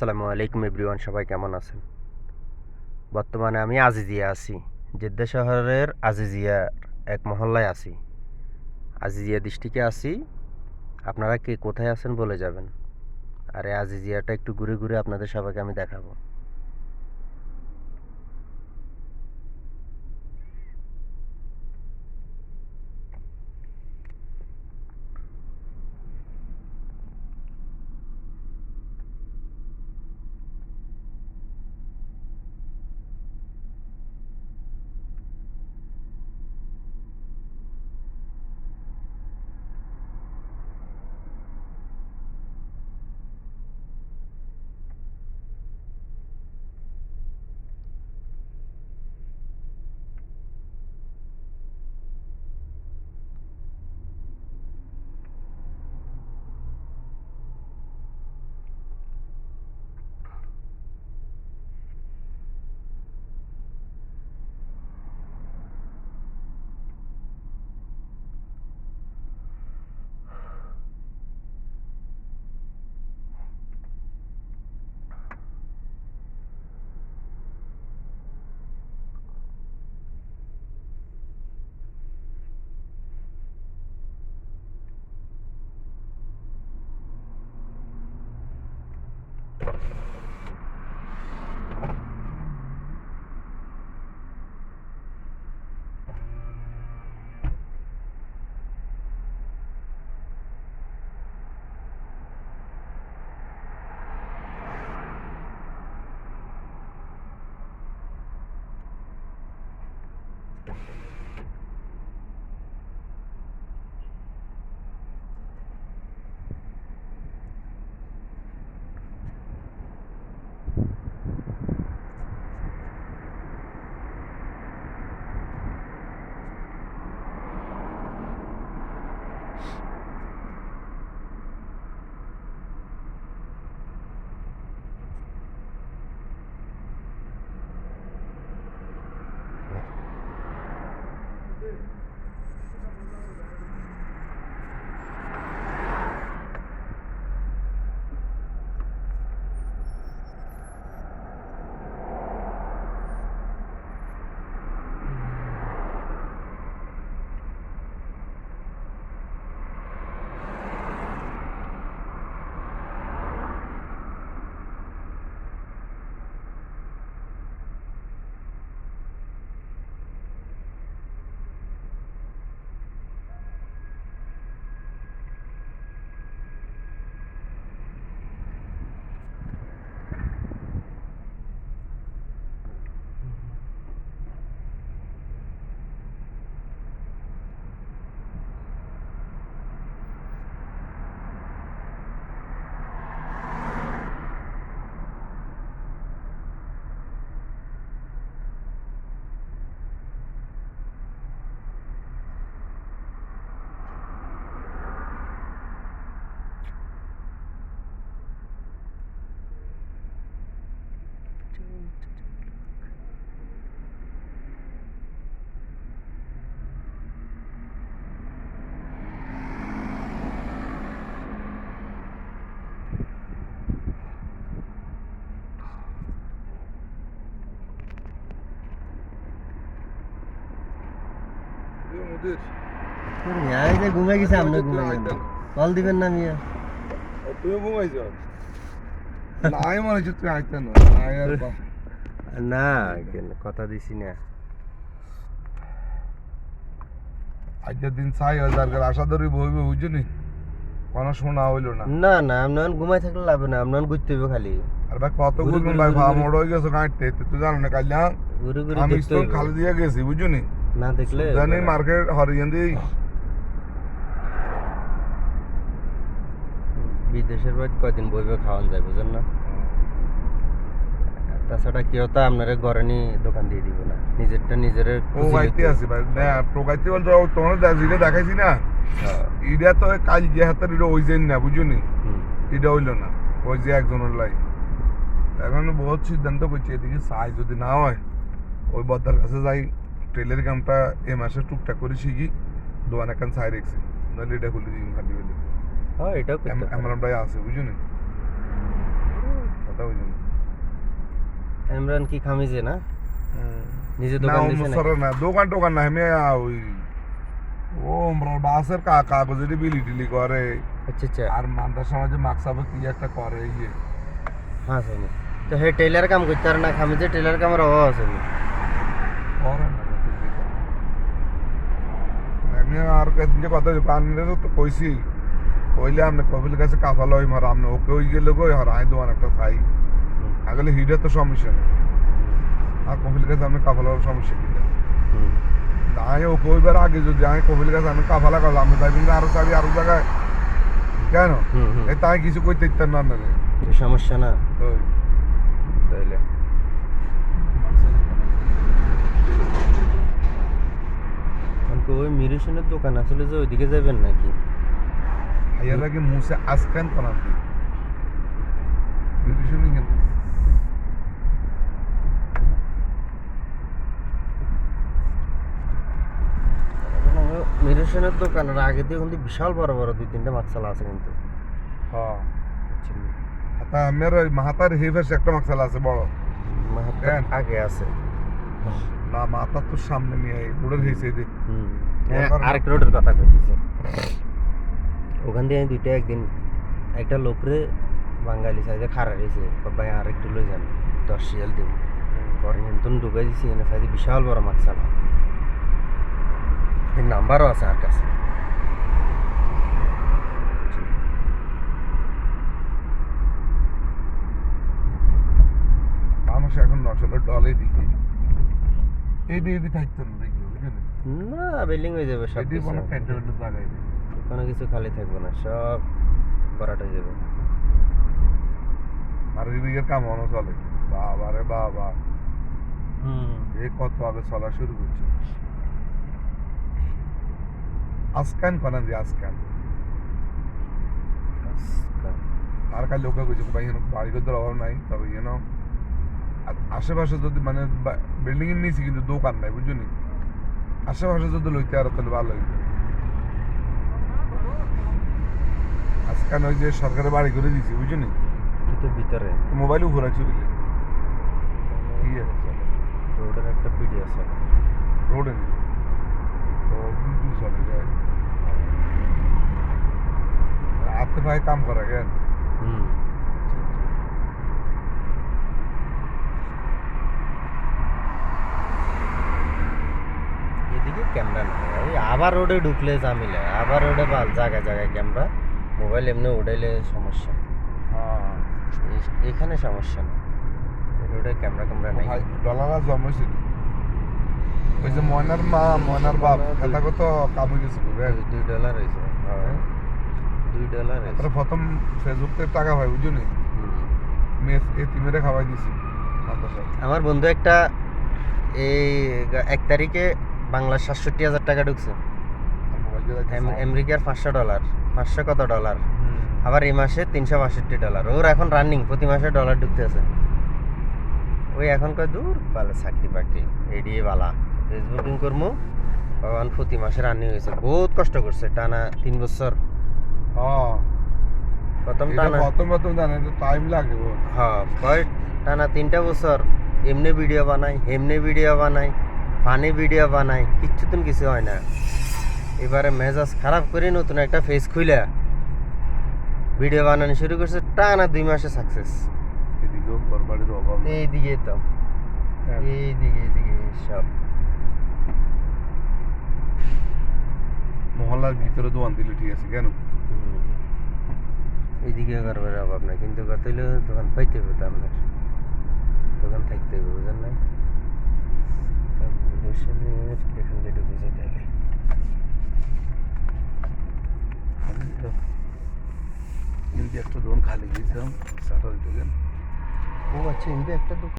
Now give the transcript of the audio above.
আসসালামু আলাইকুম এভরিওয়ান, সবাই কেমন আছেন? বর্তমানে আমি আজিজিয়া আছি, জেদ্দা শহরের আজিজিয়ার এক মহল্লায় আছি। আজিজিয়া ডিস্ট্রিক্টে আছি, আপনারা কে কোথায় আছেন বলে যাবেন? আর এই আজিজিয়াটা একটু ঘুরে ঘুরে আপনাদের সবাইকে আমি দেখাবো। মুদির এই যে ঘুমে গেছে আপনি তুই ঘুমে আইতেন। কল দিবেন না মিয়া তুই ঘুমাইছ নাই মনে হচ্ছে তুই আইতে না নাই আর বা- না কথা দিছি না। আজকের দিন চাই হাজার করে আশা ধরি বইবে বুঝলি? কোনো শোনা হইল না। না না আপনার ঘুমাই থাকলে লাভ না আপনার ঘুরতে হবে খালি। আর ভাই কত ঘুরে ঘুরবেন ভাই ঘুরে মোড় হয়ে গেছে গাঁটতে তুই জানো না কাল ঘুরে ঘুরে আমি হবে। খালি দিয়ে গেছি বুঝলি? না দেখলে জানি মার্কেট হরিয়ান দিয়ে বিদেশের বাড়ি কয়দিন বইবে খাওয়ান যায় বুঝেন না? তাছাড়া কেউ তো আপনারা ঘরে নিয়ে দোকান দিয়ে দিব না। নিজেরটা নিজের ও গাইতে আছি ভাই। না প্রগাইতে বলতে তোমার দাজিরে দেখাইছি না হ্যাঁ, ইডা তো কাল যে হাতের ইডা ওই যে না বুঝুনি এটা হইল না ওই যে একজনের লাই। এখন বহুত সিদ্ধান্ত করছি এদিকে সাই যদি না হয় ওই বদ্দার কাছে যাই ট্রেলের কামটা এ মাসে টুকটাক করে শিখি দোয়ান একান সাই রেখছি নাহলে এটা খুলে দিই খালি বলে হ্যাঁ পারেন। এমন প্রায় আছে বুঝুনি কথা হইল না? ইমরান কি খামিজে না? নিজে দোকান দিছে না না দোকান টোকান না আমি ওই ও আমরা বাসের কা কাগজের বিলি টিলি করে। আচ্ছা আচ্ছা। আর মান্দার সমাজে মাকসাবে কি একটা করে ইয়ে। হ্যাঁ শুনি। তো হে টেলার কাম করতে আর না খামিজে টেলার কামের অভাব আছে নি? করে না। আমি আর কাছে যে কথা পানিরে তো কইছি। কইলে আপনি কবিল কাছে কাফাল হই মার আপনি ওকে ওই গেলে কই আর আই দোয়ান একটা হুম, আগলে হিডে তো সমস্যা নেই। আর কবিল গাছ আমি কাফাল হওয়ার সমস্যা কি? হুম, আমি ও কইবার আগে যদি আমি কবিল গাছ আমি কাফালা করলাম আমি যাই কিন্তু আরও চাবি আরও জায়গায়। কেন। এই তাই কিছু কইতে ইচ্ছা না না সমস্যা না। তাইলে। ওই মিরেশনের দোকান আসলে যে ওইদিকে যাবেন নাকি? হাইয়ার আগে মুসে আসকান করান। দি কেন দোকানের আগে দিয়ে কিন্তু বিশাল বড় বড় দুই তিনটা মাকসালা আছে কিন্তু। হ্যাঁ? আমার ওই মাহাতার হেফেস একটা মাকসালা আছে বড়। মাহাত্মার আগে আছে। না মাথার তো সামনে নিয়ে রোডের হেসে দে হুম। এর হ্যাঁ, কারণে- আরেক রোডের কথা কইতেছি। ওখান দিয়ে আমি দুইটা একদিন একটা লোকরে বাঙালি সাইজে খাড়া রয়েছে ভাই আর একটু লই যান দশ শিয়াল দিব। পরে নতুন ঢুকাই দিছি এনে সাইজে বিশাল বড় মাকসালা। এর নাম্বারও আছে আর কাছে মানুষ এখন আসলে ডলে দিকে এই দিয়ে দিয়ে থাকতো না না বিল্ডিং হয়ে যাবে সব কিছু কোনো কিছু খালি থাকবে না সব ভরাট হয়ে যাবে আর এদিকের কাম মনে চলে বাবা রে বাবা হুম এ কত আগে চলা শুরু করছে আসকান কনান দি আসকান। আর কাল লোক কইছে ভাই এখানে বাড়ি ঘর অভাব নাই। তবে নাও আশেপাশে যদি মানে বিল্ডিং এর নিচে কিন্তু দোকান নাই বুঝলি আশেপাশে যদি লইতে আরও তাহলে ভালো হইবে আজকাল ওই যে সরকারের বাড়ি করে দিয়েছি বুঝলি এটা তো ভিতরে। মোবাইল উপরে ইয়ে। রোডের একটা পিডি আছে রোডে নেই তো চলে যায়। হাতে ভাই কাম করা গেল এদিকে ক্যামেরা নাই। ওই আবার রোডে ঢুকলে ঝামেলা। আবার রোডে বাল জায়গায় জায়গায় ক্যামেরা মোবাইল এমনি উঠাইলে সমস্যা। হ্যাঁ। এখানে সমস্যা না রোডে ক্যামেরা ক্যামেরা নাই। ভাই ডলার আর জন্মেছিল ওই যে ময়নার মা ময়নার বাপ কথা কত কামে গেছিল দুই ডলার হয়েছে। হ্যাঁ। দুই ডলার তারপরে প্রথম ফেসবুক টাকা পাই বুঝলি। মেস এ তিমেরে খাওয়াই দিছি। আমার বন্ধু একটা এই এক তারিখে বাংলা সাতষট্টি হাজার টাকা ঢুকছে। আমেরিকার পাঁচশো ডলার পাঁচশো কত ডলার আবার এই মাসে তিনশো বাষট্টি ডলার ওর এখন রানিং প্রতি মাসে ডলার ঢুকতে আছে। ওই এখন কয় দূর? ভালো চাকরি বাকরি এডিয়ে বালা। ফেসবুকিং করব প্রতি মাসে রানিং হয়েছে। বহুত কষ্ট করছে। টানা তিন বছর হ্যাঁ প্রথম টানা। প্রথম প্রথম জানে টাইম লাগে হ্যাঁ কয়? টানা তিনটা বছর এমনি ভিডিও বানাই এমনি ভিডিও বানাই ফানি ভিডিও বানাই কিচ্ছু তুমি কিছু হয় না। এবারে মেজাজ খারাপ করে নতুন একটা ফেস খুলে ভিডিও বানানো শুরু করছে টানা দুই মাসে সাকসেস এদিকেও ঘরবাড়ির অভাব এইদিকে তো। হ্যাঁ। এইদিকে এইদিকে সব। মহল্লার ভিতরে দোকান দিলে ঠিক আছে কেন? হুম। এইদিকে করবার অভাব নাই। কিন্তু হইলেও দোকান পাইতে হবে তো আপনার। দোকান থাকতে হবে বুঝেন নাই? একটা দোকান খালি দিয়েছিলাম শাটার দিতে ও আচ্ছা ইন্ডিয়া একটা দোকান